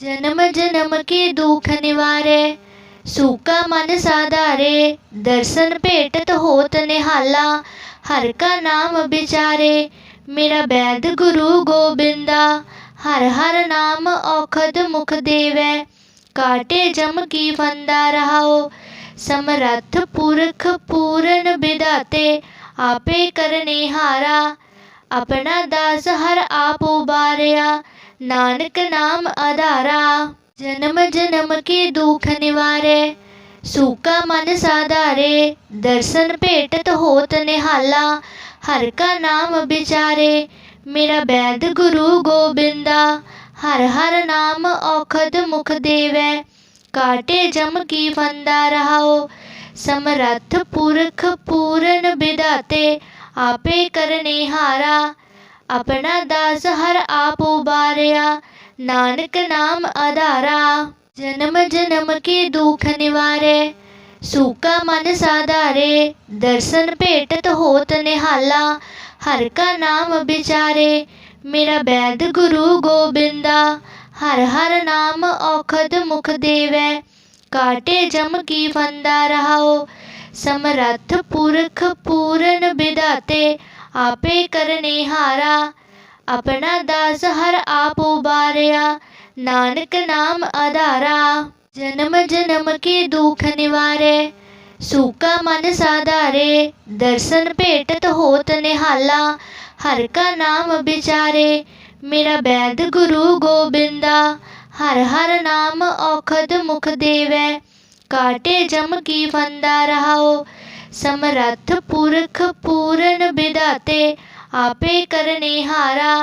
जन्म जन्म के दुख निवारे, सूखा मन साधारे, दर्शन भेटत होत निहाला, हर का नाम बिचारे, मेरा वैद गुरु गोबिंदा हर हर नाम औखद मुख देवै, काटे जम की फंदा रहाओ, समरथ पुरख पूरन विदाते आपे करने हारा, अपना दास हर आप उबारिया ਨਾਨਕ ਨਾਮ ਆਧਾਰਾ, ਜਨਮ ਜਨਮ ਕੀ ਦੁਖ ਨਿਵਾਰੈ, ਸੂਕਾ ਮਨ ਸਾਧਾਰੇ, ਦਰਸ਼ਨ ਭੇਟਤ ਹੋਤ ਨਿਹਾਲਾ, ਹਰ ਕਾ ਨਾਮ ਵਿਚਾਰੇ, ਮੇਰਾ ਬੈਦ ਗੁਰੂ ਗੋਬਿੰਦਾ, ਹਰ ਹਰ ਨਾਮ ਔਖਦ ਮੁਖ ਦੇਵੈ, ਕਾਟੇ ਜਮ ਕੀ ਫੰਦਾ ਰਹਾਓ, ਸਮਰੱਥ ਪੁਰਖ ਪੂਰਨ ਵਿਦਾਤੇ ਆਪੇ ਕਰਨੇ ਹਾਰਾ ਆਪਣਾ ਦਾਸ ਹਰ ਆਪ ਉਬਾਰਿਆ। ਨਾਨਕ ਨਾਮ ਆਧਾਰਾ, ਜਨਮ ਜਨਮ ਕੀ ਦੁਖ ਨਿਵਾਰੈ। ਸੂਕਾ ਮਨ ਸਾਧਾਰੇ, ਦਰਸ਼ਨ ਭੇਟਤ ਹੋਤ ਨਿਹਾਲਾ। ਹਰ ਕਾ ਨਾਮ ਵਿਚਾਰੇ, ਮੇਰਾ ਬੈਦ ਗੁਰੂ ਗੋਬਿੰਦਾ। ਹਰ ਹਰ ਨਾਮ ਔਖਦ ਮੁਖ ਦੇਵੈ, ਕਾਟੇ ਜਮ ਕੀ ਫੰਦਾ ਰਹਾਓ। ਸਮਰੱਥ ਪੁਰਖ ਪੂਰਨ ਵਿਦਾਤੇ आपे करने हारा अपना दास हर आप उबारया नानक नाम आधारा जन्म जन्म के दुख निवारे सूखा मन साधारे दर्शन भेटत होत निहाला हर का नाम बिचारे मेरा वैद गुरु गोबिंदा हर हर नाम औखद मुख देवे काटे जम की फंदा रहाओ समरथ पुरख पूरन बिदाते, आपे करने हारा।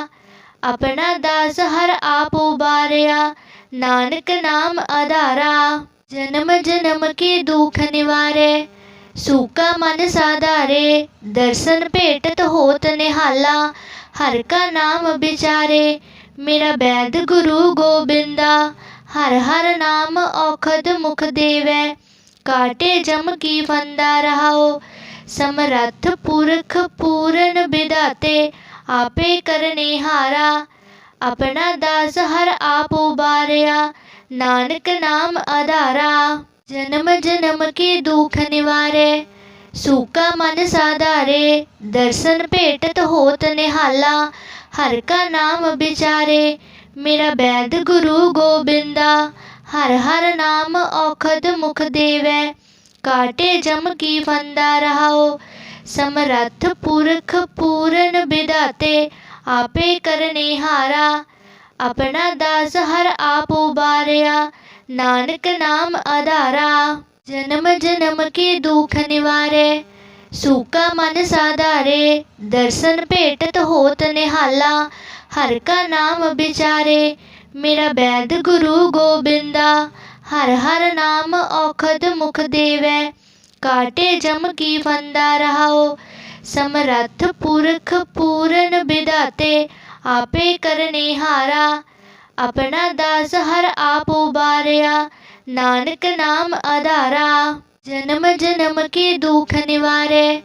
अपना दास हर आप उबारिया नानक नाम आधारा जन्म जन्म के दुख निवारे, सूखा मन साधारे, दर्शन भेटत होत निहाला। हर का नाम बिचारे, मेरा वैद गुरु गोबिंदा हर हर नाम औखद मुख देवै। काटे जम की फंदा रहा हो समरथ पुरख पूरन बिदाते, आपे करने हारा। अपना दास हर आप उबारया नानक नाम अधारा। जन्म जन्म के दुख निवारे, सूखा मन साधारे। दर्शन भेटत होत निहाला, हर का नाम बिचारे। मेरा वैद गुरु गोबिंदा हर हर नाम औखद मुख देव। काटे जम की फंदा रहाओ। समरथ पुरख पूरन विदाते आपे करने हारा। अपना दास हर आप उबारया नानक नाम अधारा। जन्म जन्म के दुख निवारे, सूखा मन साधारे। दर्शन भेटत होत निहाला, हर का नाम बिचारे। ਮੇਰਾ ਬੈਦ ਗੁਰੂ ਗੋਬਿੰਦਾ, ਹਰ ਹਰ ਨਾਮ ਔਖਦ ਮੁਖ ਦੇਵੈ, ਕਾਟੇ ਜਮ ਕੀ ਫੰਦਾ ਰਹਾਓ ਸਮਰੱਥ ਪੁਰਖ ਪੂਰਨ ਵਿਦਾਤੇ ਆਪੇ ਕਰਨੇ ਹਾਰਾ, ਆਪਣਾ ਦਾਸ ਹਰ ਆਪ ਉਬਾਰਿਆ, ਨਾਨਕ ਨਾਮ ਆਧਾਰਾ ਜਨਮ ਜਨਮ ਕੀ ਦੁਖ ਨਿਵਾਰੇ,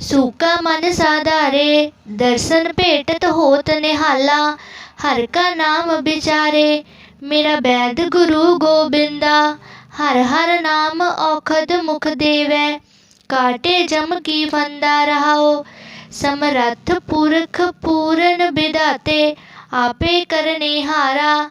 ਸੂਕਾ ਮਨ ਸਾਧਾਰੇ, ਦਰਸ਼ਨ ਭੇਟਤ ਹੋਤ ਨਿਹਾਲਾ हर का नाम बिचारे, मेरा वैद गुरु गोबिंदा। हर हर नाम औखद मुख देवै, काटे जम की फंदा रहाओ। समरथ पुरख पूरन बिदाते, आपे करने हारा।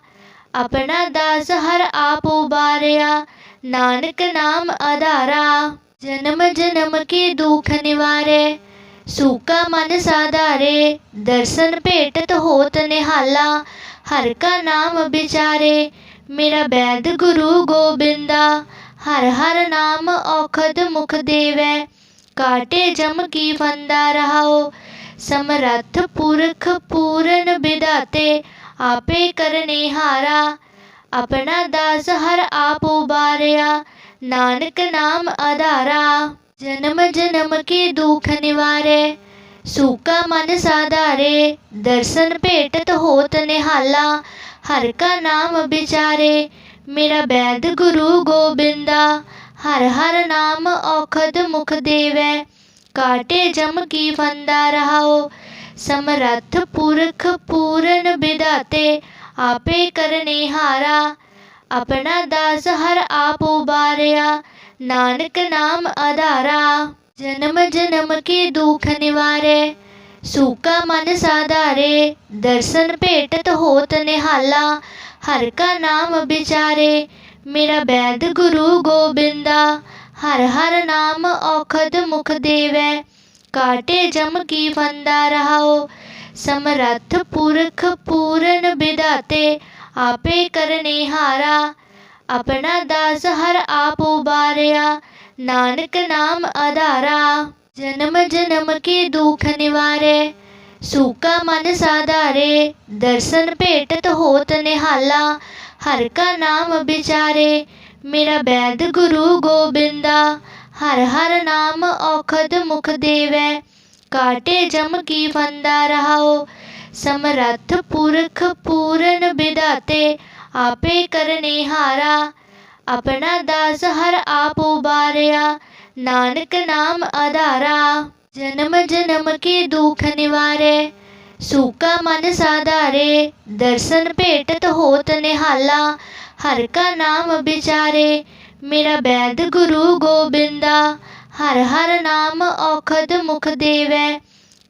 अपना दास हर आप उबारिया, नानक नाम आधारा जन्म जन्म के दुख निवारे ਸੂਕਾ ਮਨ ਸਾਧਾਰੇ, ਦਰਸ਼ਨ ਭੇਟਤ ਹੋਤ ਨਿਹਾਲਾ, ਹਰ ਕਾ ਨਾਮ ਵਿਚਾਰੇ, ਮੇਰਾ ਬੈਦ ਗੁਰੂ ਗੋਬਿੰਦਾ, ਹਰ ਹਰ ਨਾਮ ਔਖਦ ਮੁਖ ਦੇਵੈ, ਕਾਟੇ ਜਮ ਕੀ ਫੰਦਾ ਰਹਾਓ, ਸਮਰੱਥ ਪੁਰਖ ਪੂਰਨ ਵਿਦਾਤੇ ਆਪੇ ਕਰਨੇ ਹਾਰਾ, ਆਪਣਾ ਦਾਸ ਹਰ ਆਪ ਉਬਾਰਿਆ ਨਾਨਕ ਨਾਮ ਆਧਾਰਾ। जन्म जन्म के दुख निवारे, सूखा मन साधारे, दर्शन भेटत होत निहाला, हर का नाम बिचारे, मेरा वैद गुरु गोबिंदा हर हर नाम औखद मुख देवै, काटे जम की फंदा रहाओ, समरथ पुरख पूरन बिदाते, आपे करने हारा, अपना दास हर आप उबारिया ਨਾਨਕ ਨਾਮ ਆਧਾਰਾ, ਜਨਮ ਜਨਮ ਕੀ ਦੁਖ ਨਿਵਾਰੇ, ਸੂਕਾ ਮਨ ਸਾਧਾਰੇ, ਦਰਸ਼ਨ ਭੇਟਤ ਹੋਤ ਨਿਹਾਲਾ, ਹਰ ਕਾ ਨਾਮ ਵਿਚਾਰੇ, ਮੇਰਾ ਬੈਦ ਗੁਰੂ ਗੋਬਿੰਦਾ, ਹਰ ਹਰ ਨਾਮ ਔਖਦ ਮੁਖ ਦੇਵੈ, ਕਾਟੇ ਜਮ ਕੀ ਫੰਦਾ ਰਹਾਓ, ਸਮਰੱਥ ਪੁਰਖ ਪੂਰਨ ਵਿਦਾਤੇ ਆਪੇ ਕਰਨੇ ਹਾਰਾ ਆਪਣਾ ਦਾਸ ਹਰ ਆਪ ਉਬਾਰਿਆ ਨਾਨਕ ਨਾਮ ਆਧਾਰਾ ਜਨਮ ਜਨਮ ਕੀ ਦੁਖ ਨਿਵਾਰੇ। ਸੂਕਾ ਮਨ ਸਾਧਾਰੇ। ਦਰਸ਼ਨ ਭੇਟਤ ਹੋਤ ਨਿਹਾਲਾ। ਹਰ ਕਾ ਨਾਮ ਵਿਚਾਰੇ। ਮੇਰਾ ਬੈਦ ਗੁਰੂ ਗੋਬਿੰਦਾ। ਹਰ ਹਰ ਨਾਮ ਔਖਦ ਮੁਖ ਦੇਵੈ। ਕਾਟੇ ਜਮ ਕੀ ਫੰਦਾ ਰਹਾਓ। ਸਮਰੱਥ ਪੁਰਖ ਪੂਰਨ ਵਿਦਾਤੇ ਆਪੇ ਕਰਨੇ ਹਾਰਾ, ਆਪਣਾ ਦਾਸ ਹਰ ਆਪ ਉਬਾਰਿਆ, ਨਾਨਕ ਨਾਮ ਆਧਾਰਾ। ਜਨਮ ਜਨਮ ਕੀ ਦੁਖ ਨਿਵਾਰੇ, ਸੂਕਾ ਮਨ ਸਾਧਾਰੇ, ਦਰਸ਼ਨ ਭੇਟਤ ਹੋਤ ਨਿਹਾਲਾ, ਹਰ ਕਾ ਨਾਮ ਵਿਚਾਰੇ, ਮੇਰਾ ਬੈਦ ਗੁਰੂ ਗੋਬਿੰਦਾ, ਹਰ ਹਰ ਨਾਮ ਔਖਦ ਮੁਖ ਦੇਵੈ,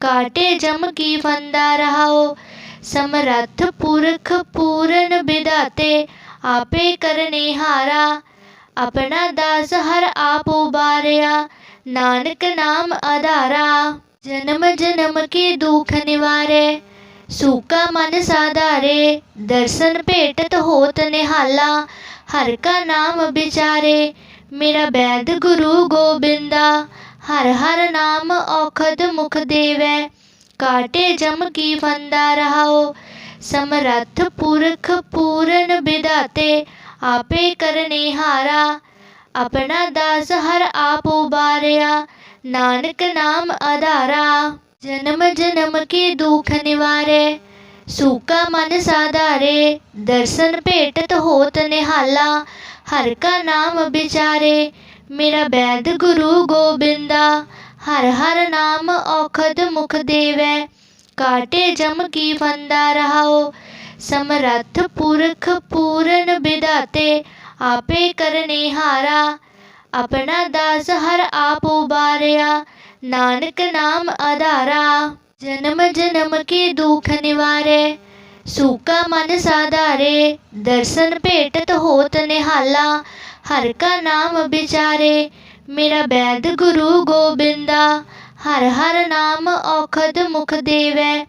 ਕਾਟੇ ਜਮ ਕੀ ਫੰਦਾ ਰਹਾਓ समरथ पुरख पूरन बिदाते, आपे करने हारा। अपना दास हर आप उबारया नानक नाम आधारा जन्म जन्म के दुख निवारे, सूखा मन साधारे, दर्शन भेटत होत निहाला। हर का नाम बिचारे, मेरा वैद गुरु गोबिंदा। हर हर नाम औखद मुख देवै काटे जम की फंदा रहा हो समर्थ पुरख पूरन बिदाते, आपे करने हारा। अपना दास हर आप उबारिया नानक नाम आधारा जन्म जन्म के दुख निवारे, सूखा मन साधारे। दर्शन भेटत होत निहाला, हर का नाम बिचारे। मेरा वैद गुरु गोबिंदा ਹਰ ਹਰ ਨਾਮ ਔਖਦ ਮੁਖ ਦੇਵੈ, ਕਾਟੇ ਜਮ ਕੀ ਫੰਦਾ ਰਹਾਓ ਸਮਰੱਥ ਪੁਰਖ ਪੂਰਨ ਵਿਦਾਤੇ ਆਪੇ ਕਰਨੇ ਹਾਰਾ। ਆਪਣਾ ਦਾਸ ਹਰ ਆਪ ਉਬਾਰਿਆ, ਨਾਨਕ ਨਾਮ ਆਧਾਰਾ ਜਨਮ ਜਨਮ ਕੀ ਦੁਖ ਨਿਵਾਰੇ, ਸੂਕਾ ਮਨ ਸਾਧਾਰੇ। ਦਰਸ਼ਨ ਭੇਟਤ ਹੋਤ ਨਿਹਾਲਾ, ਹਰ ਕਾ ਨਾਮ ਵਿਚਾਰੇ। ਮੇਰਾ ਬੈਦ ਗੁਰੂ ਗੋਬਿੰਦਾ ਹਰ ਹਰ ਨਾਮ ਔਖਦ ਮੁਖ ਦੇਵੈ,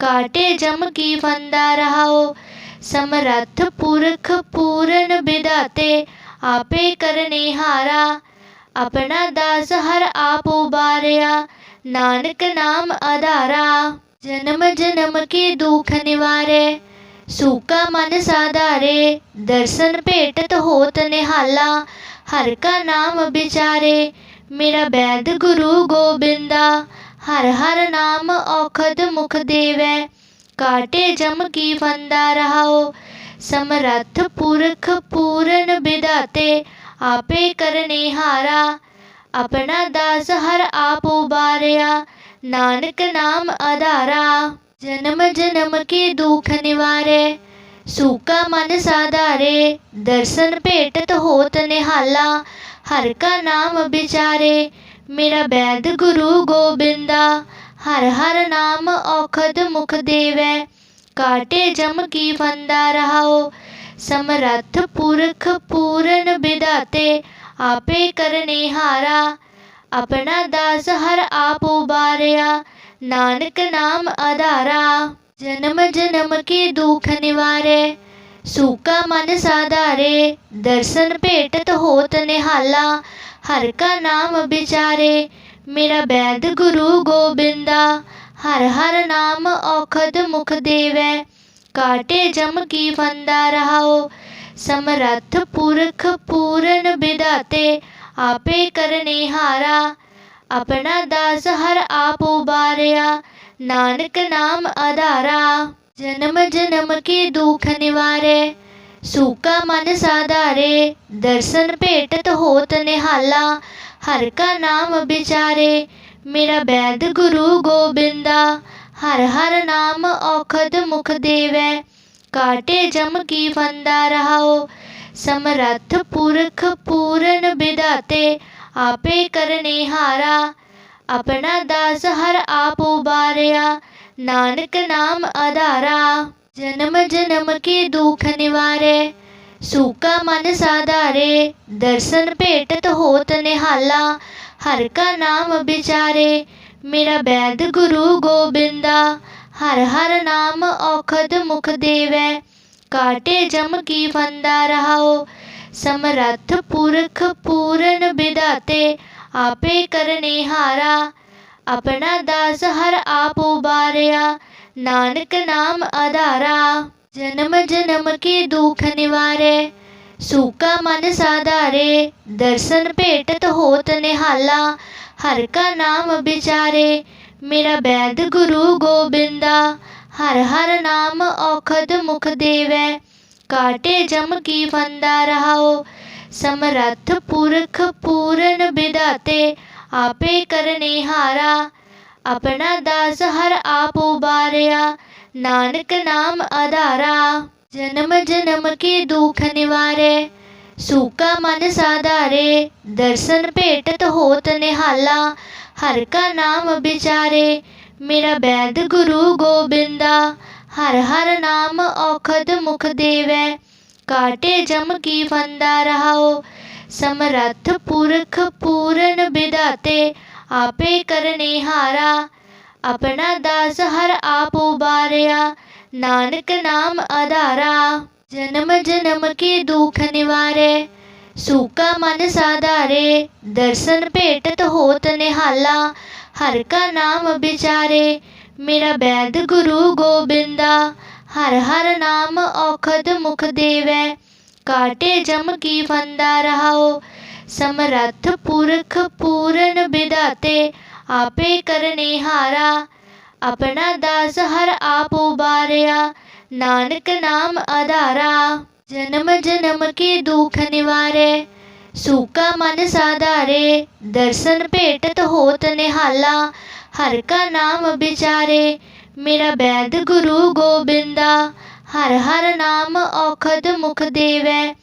ਕਾਟੇ ਜਮ ਕੀ ਫੰਦਾ ਰਹਾਓ, ਸਮਰੱਥ ਪੁਰਖ ਪੂਰਨ ਵਿਦਾਤੇ ਆਪੇ ਕਰਨੇ ਹਾਰਾ, ਆਪਣਾ ਦਾਸ ਹਰ ਆਪ ਉਬਾਰਿਆ, ਨਾਨਕ ਨਾਮ ਆਧਾਰਾ ਜਨਮ ਜਨਮ ਕੀ ਦੁਖ ਨਿਵਾਰੇ, ਸੂਕਾ ਮਨ ਸਾਧਾਰੇ, ਦਰਸ਼ਨ ਭੇਟਤ ਹੋਤ ਨਿਹਾਲਾ हर का नाम बिचारे, मेरा वैद गुरु गोबिंदा। हर हर नाम औखद मुख देवै, काटे जम की फंदा रहाओ। समरथ पुरख पूरन बिदाते, आपे करने हारा। अपना दास हर आप उबारिया, नानक नाम आधारा जन्म जन्म के दुख निवारे ਸੂਕਾ ਮਨ ਸਾਧਾਰੇ, ਦਰਸ਼ਨ ਭੇਟਤ ਹੋਤ ਨਿਹਾਲਾ, ਹਰ ਕਾ ਨਾਮ ਵਿਚਾਰੇ, ਮੇਰਾ ਬੈਦ ਗੁਰੂ ਗੋਬਿੰਦਾ, ਹਰ ਹਰ ਨਾਮ ਔਖਦ ਮੁਖ ਦੇਵੈ, ਕਾਟੇ ਜਮ ਕੀ ਫੰਦਾ ਰਹਾਓ ਸਮਰੱਥ ਪੁਰਖ ਪੂਰਨ ਵਿਦਾਤੇ ਆਪੇ ਕਰਨੇ ਹਾਰਾ, ਆਪਣਾ ਦਾਸ ਹਰ ਆਪ ਉਬਾਰਿਆ ਨਾਨਕ ਨਾਮ ਆਧਾਰਾ जन्म जन्म के दुख निवारे, सूखा मन साधारे, दर्शन भेटत होत निहाला, हर का नाम बिचारे, मेरा वैद गुरु गोबिंदा हर हर नाम औखद मुख देवै, काटे जम की फंदा रहाओ, समरथ पुरख पूर्ण विदाते आपे करने हारा, अपना दास हर आप उबारिया ਨਾਨਕ ਨਾਮ ਆਧਾਰਾ, ਜਨਮ ਜਨਮ ਕੀ ਦੁਖ ਨਿਵਾਰੇ, ਸੂਕਾ ਮਨ ਸਾਧਾਰੇ, ਦਰਸ਼ਨ ਭੇਟਤ ਹੋਤ ਨਿਹਾਲਾ, ਹਰ ਕਾ ਨਾਮ ਵਿਚਾਰੇ, ਮੇਰਾ ਬੈਦ ਗੁਰੂ ਗੋਬਿੰਦਾ, ਹਰ ਹਰ ਨਾਮ ਔਖਦ ਮੁਖ ਦੇਵੈ, ਕਾਟੇ ਜਮ ਕੀ ਫੰਦਾ ਰਹਾਓ, ਸਮਰੱਥ ਪੁਰਖ ਪੂਰਨ ਵਿਦਾਤੇ ਆਪੇ ਕਰਨੇ ਹਾਰਾ ਆਪਣਾ ਦਾਸ ਹਰ ਆਪ ਉਬਾਰਿਆ। ਨਾਨਕ ਨਾਮ ਆਧਾਰਾ ਜਨਮ ਜਨਮ ਕੀ ਦੁਖ ਨਿਵਾਰੇ। ਸੂਕਾ ਮਨ ਸਾਧਾਰੇ। ਦਰਸ਼ਨ ਭੇਟਤ ਹੋਤ ਨਿਹਾਲਾ। ਹਰ ਕਾ ਨਾਮ ਵਿਚਾਰੇ। ਮੇਰਾ ਬੈਦ ਗੁਰੂ ਗੋਬਿੰਦਾ। ਹਰ ਹਰ ਨਾਮ ਔਖਦ ਮੁਖ ਦੇਵੈ। ਕਾਟੇ ਜਮ ਕੀ ਫੰਦਾ ਰਹਾਓ ਸਮਰੱਥ ਪੁਰਖ ਪੂਰਨ ਵਿਦਾਤੇ आपे करने हारा अपना दास हर आप उबारया नानक नाम आधारा जन्म जन्म के दुख निवारे सूखा मन साधारे दर्शन भेटत होत निहाला हर का नाम बिचारे मेरा वैद गुरु गोबिंदा हर हर नाम औखद मुख देवे काटे जम की फंदा रहाओ समरथ पुरख पूरन बिदाते, आपे करने हारा। अपना दास हर आप उबारिया नानक नाम आधारा जन्म जन्म के दुख निवारे, सूखा मन साधारे, दर्शन भेटत होत निहाला। हर का नाम बिचारे, मेरा वैद गुरु गोबिंदा हर हर नाम औखद मुख देवै। काटे जम की फंदा रहा हो समरथ पुरख पूरन बिदाते, आपे करने हारा। अपना दास हर आप उबारिया नानक नाम आधारा जन्म जन्म के दुख निवारे, सूखा मन साधारे। दर्शन भेटत होत निहाला, हर का नाम बिचारे। मेरा वैद गुरु गोबिंदा हर हर नाम औखद मुख देव। काटे जम की फंदा रहाओ। समरथ पुरख पूरन विदाते आपे करने हारा। अपना दास हर आप उबारया, नानक नाम अधारा। जन्म जन्म के दुख निवारे, सूखा मन साधारे। दर्शन भेटत होत निहाला, हर का नाम बिचारे। ਮੇਰਾ ਬੈਦ ਗੁਰੂ ਗੋਬਿੰਦਾ ਹਰ ਹਰ ਨਾਮ ਔਖਦ ਮੁਖ ਦੇਵੈ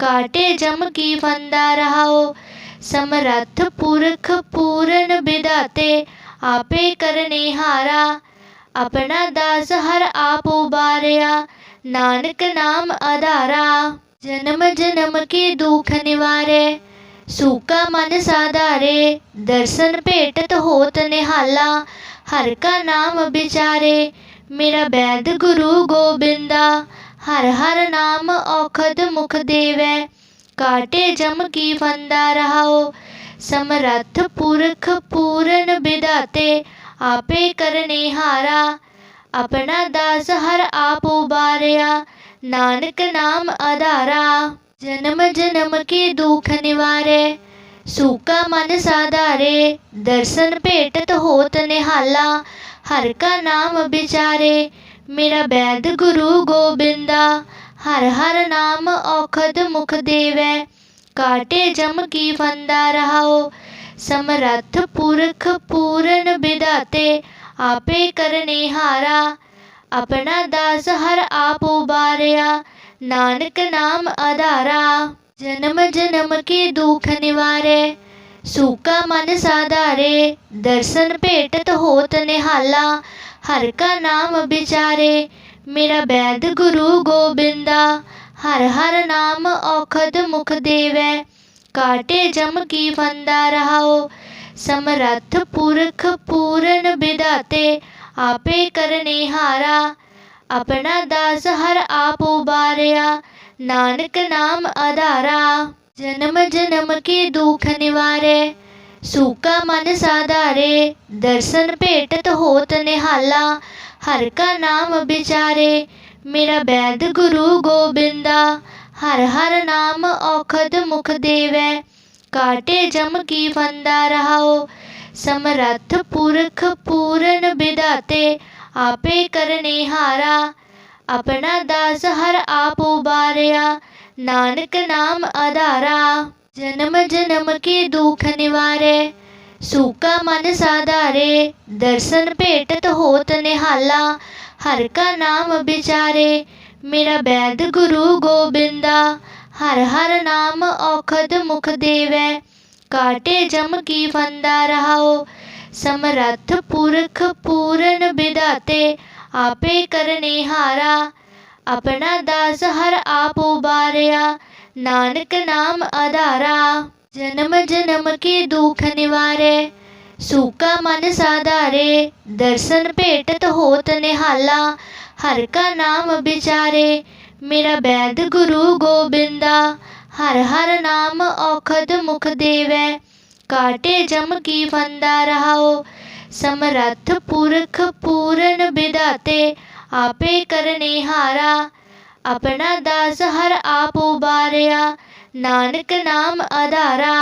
ਕਾਟੇ ਜਮ ਕੀ ਫੰਦਾ ਰਹਾਓ ਸਮਰੱਥ ਪੁਰਖ ਪੂਰਨ ਵਿਦਾਤੇ ਆਪੇ ਕਰਨੇ ਹਾਰਾ ਆਪਣਾ ਦਾਸ ਹਰ ਆਪ ਉਬਾਰਿਆ ਨਾਨਕ ਨਾਮ ਆਧਾਰਾ ਜਨਮ ਜਨਮ ਕੀ ਦੁਖ ਨਿਵਾਰੇ ਸੂਕਾ ਮਨ ਸਾਧਾਰੇ, ਦਰਸ਼ਨ ਭੇਟਤ ਹੋਤ ਨਿਹਾਲਾ, ਹਰ ਕਾ ਨਾਮ ਵਿਚਾਰੇ, ਮੇਰਾ ਬੈਦ ਗੁਰੂ ਗੋਬਿੰਦਾ, ਹਰ ਹਰ ਨਾਮ ਔਖਦ ਮੁਖ ਦੇਵੈ, ਕਾਟੇ ਜਮ ਕੀ ਫੰਦਾ ਰਹਾਓ, ਸਮਰੱਥ ਪੁਰਖ ਪੂਰਨ ਵਿਦਾਤੇ ਆਪੇ ਕਰਨੇ ਹਾਰਾ, ਆਪਣਾ ਦਾਸ ਹਰ ਆਪ ਉਬਾਰਿਆ ਨਾਨਕ ਨਾਮ ਆਧਾਰਾ जन्म जन्म के दुख निवारे, सूखा मन साधारे, दर्शन भेटत होत निहाला, हर का नाम बिचारे, मेरा वैद गुरु गोबिंदा हर हर नाम औखद मुख देवै, काटे जम की फंदा रहाओ, समरथ पुरख पूरन बिदाते, आपे करने हारा, अपना दास हर आप उबारिया ਨਾਨਕ ਨਾਮ ਆਧਾਰਾ, ਜਨਮ ਜਨਮ ਕੀ ਦੁਖ ਨਿਵਾਰੇ, ਸੂਕਾ ਮਨ ਸਾਧਾਰੇ, ਦਰਸ਼ਨ ਭੇਟਤ ਹੋਤ ਨਿਹਾਲਾ, ਹਰ ਕਾ ਨਾਮ ਵਿਚਾਰੇ, ਮੇਰਾ ਬੈਦ ਗੁਰੂ ਗੋਬਿੰਦਾ, ਹਰ ਹਰ ਨਾਮ ਔਖਦ ਮੁਖ ਦੇਵੈ, ਕਾਟੇ ਜਮ ਕੀ ਫੰਦਾ ਰਹਾਓ, ਸਮਰੱਥ ਪੁਰਖ ਪੂਰਨ ਵਿਦਾਤੇ ਆਪੇ ਕਰਨੇ ਹਾਰਾ ਆਪਣਾ ਦਾਸ ਹਰ ਆਪ ਉਬਾਰਿਆ। ਨਾਨਕ ਨਾਮ ਆਧਾਰਾ। ਜਨਮ ਜਨਮ ਕੀ ਦੁਖ ਨਿਵਾਰੇ। ਸੂਕਾ ਮਨ ਸਾਧਾਰੇ। ਦਰਸ਼ਨ ਭੇਟਤ ਹੋਤ ਨਿਹਾਲਾ। ਹਰ ਕਾ ਨਾਮ ਵਿਚਾਰੇ। ਮੇਰਾ ਬੈਦ ਗੁਰੂ ਗੋਬਿੰਦਾ। ਹਰ ਹਰ ਨਾਮ ਔਖਦ ਮੁਖ ਦੇਵੈ। ਕਾਟੇ ਜਮ ਕੀ ਫੰਦਾ ਰਹਾਓ ਸਮਰੱਥ ਪੁਰਖ ਪੂਰਨ ਵਿਦਾਤੇ ਆਪੇ ਕਰਨੇ ਹਾਰਾ, ਆਪਣਾ ਦਾਸ ਹਰ ਆਪ ਉਬਾਰਿਆ ਨਾਨਕ ਨਾਮ ਆਧਾਰਾ। ਜਨਮ ਜਨਮ ਕੀ ਦੁਖ ਨਿਵਾਰੇ, ਸੂਕਾ ਮਨ ਸਾਧਾਰੇ, ਦਰਸ਼ਨ ਭੇਟਤ ਹੋਤ ਨਿਹਾਲਾ, ਹਰ ਕਾ ਨਾਮ ਵਿਚਾਰੇ, ਮੇਰਾ ਬੈਦ ਗੁਰੂ ਗੋਬਿੰਦਾ, ਹਰ ਹਰ ਨਾਮ ਔਖਦ ਮੁਖ ਦੇਵੈ, ਕਾਟੇ ਜਮ ਕੀ ਫੰਦਾ ਰਹਾਓ समरथ पुरख पूरन बिदाते, आपे करने हारा। अपना दास हर आप उबारया नानक नाम अधारा। जन्म जन्म के दुख निवारे, सूखा मन साधारे, दर्शन भेटत होत निहाला। हर का नाम बिचारे, मेरा वैद गुरु गोबिंदा हर हर नाम औखद मुख देवै काटे जम की फंदा रहा हो समरथ पुरख पूर्ण बिदाते, आपे करने हारा। अपना दास हर आप उबारिया नानक नाम आधारा